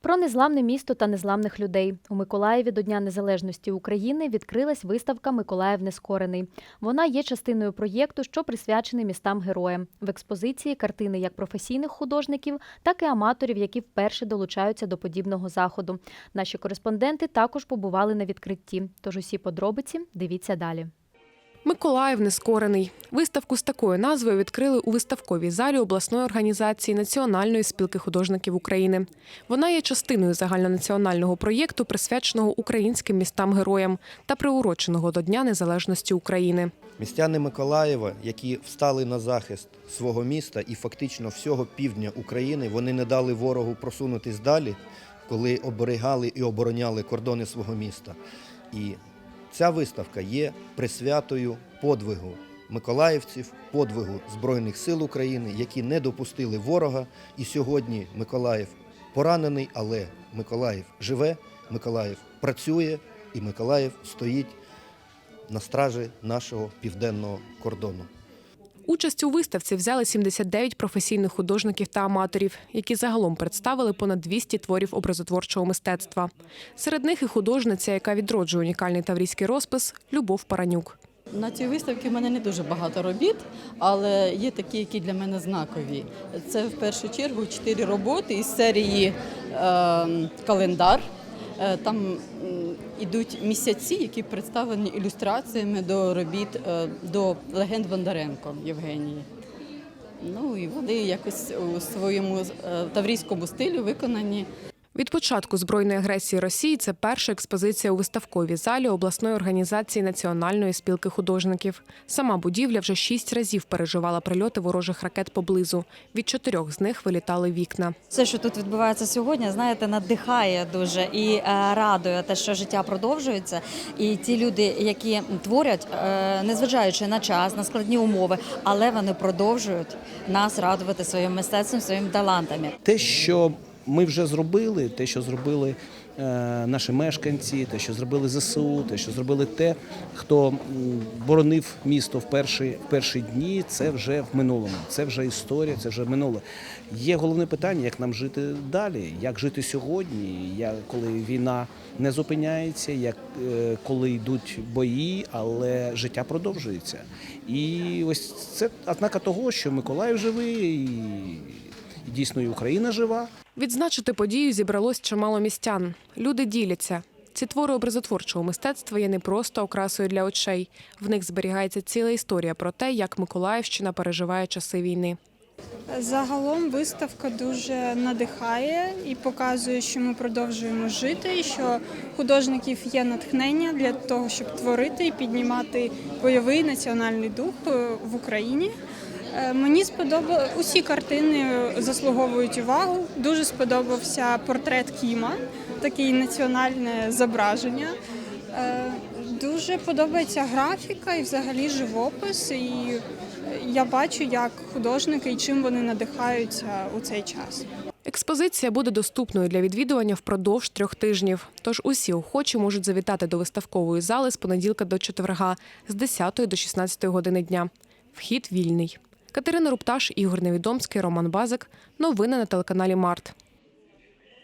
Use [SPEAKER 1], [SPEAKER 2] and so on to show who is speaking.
[SPEAKER 1] Про незламне місто та незламних людей у Миколаєві до Дня Незалежності України відкрилась виставка Миколаїв Нескорений. Вона є частиною проєкту, що присвячений містам героям. В експозиції картини як професійних художників, так і аматорів, які вперше долучаються до подібного заходу. Наші кореспонденти також побували на відкритті. Тож усі подробиці дивіться далі.
[SPEAKER 2] Миколаїв нескорений. Виставку з такою назвою відкрили у виставковій залі обласної організації Національної спілки художників України. Вона є частиною загальнонаціонального проєкту, присвяченого українським містам-героям та приуроченого до Дня Незалежності України.
[SPEAKER 3] Містяни Миколаєва, які встали на захист свого міста і фактично всього півдня України, вони не дали ворогу просунутись далі, коли оберігали і обороняли кордони свого міста. І ця виставка є присвятою подвигу миколаївців, подвигу Збройних сил України, які не допустили ворога. І сьогодні Миколаїв поранений, але Миколаїв живе, Миколаїв працює, і Миколаїв стоїть на стражі нашого південного кордону.
[SPEAKER 2] Участь у виставці взяли 79 професійних художників та аматорів, які загалом представили понад 200 творів образотворчого мистецтва. Серед них і художниця, яка відроджує унікальний таврійський розпис Любов Паранюк.
[SPEAKER 4] На цій виставці в мене не дуже багато робіт, але є такі, які для мене знакові. Це в першу чергу чотири роботи із серії е, Календар. Е, Там йдуть місяці, які представлені ілюстраціями до робіт е, до легенд Бондаренко Євгенії. Ну і вони якось у своєму е, таврійському стилі виконані.
[SPEAKER 2] Від початку збройної агресії Росії це перша експозиція у виставковій залі обласної організації Національної спілки художників. Сама будівля вже шість разів переживала прильоти ворожих ракет поблизу. Від чотирьох з них вилітали вікна.
[SPEAKER 5] Все, що тут відбувається сьогодні, знаєте, надихає дуже і е, радує те, що життя продовжується. І ті люди, які творять, е, незважаючи на час, на складні умови, але вони продовжують нас радувати своїм мистецтвом, своїми талантами.
[SPEAKER 6] те, що ми вже зробили, те, що зробили е, наші мешканці, те, що зробили ЗСУ, те, що зробили те, хто боронив місто в перші, перші дні, це вже в минулому, це вже історія, це вже минуле. Є головне питання, як нам жити далі, як жити сьогодні, як, коли війна не зупиняється, як, е, коли йдуть бої, але життя продовжується. І ось це ознака того, що Миколаїв живий, і дійсно і Україна жива.
[SPEAKER 2] Відзначити подію зібралось чимало містян. Люди діляться. Ці твори образотворчого мистецтва є не просто окрасою для очей. В них зберігається ціла історія про те, як Миколаївщина переживає часи війни.
[SPEAKER 7] Загалом виставка дуже надихає і показує, що ми продовжуємо жити, і що художників є натхнення для того, щоб творити і піднімати бойовий національний дух е, в Україні. Е, Мені сподобали усі картини заслуговують увагу. Дуже сподобався портрет Кіма, такий національне зображення. Е, Дуже подобається графіка і взагалі живопис. І я бачу, як художники і чим вони надихаються у цей час.
[SPEAKER 2] Експозиція буде доступною для відвідування впродовж трьох тижнів. Тож усі охочі можуть завітати до виставкової зали з понеділка до четверга з 10 до 16 години дня. Вхід вільний. Катерина Рупташ, Ігор Невідомський, Роман Базик. Новини на телеканалі Март.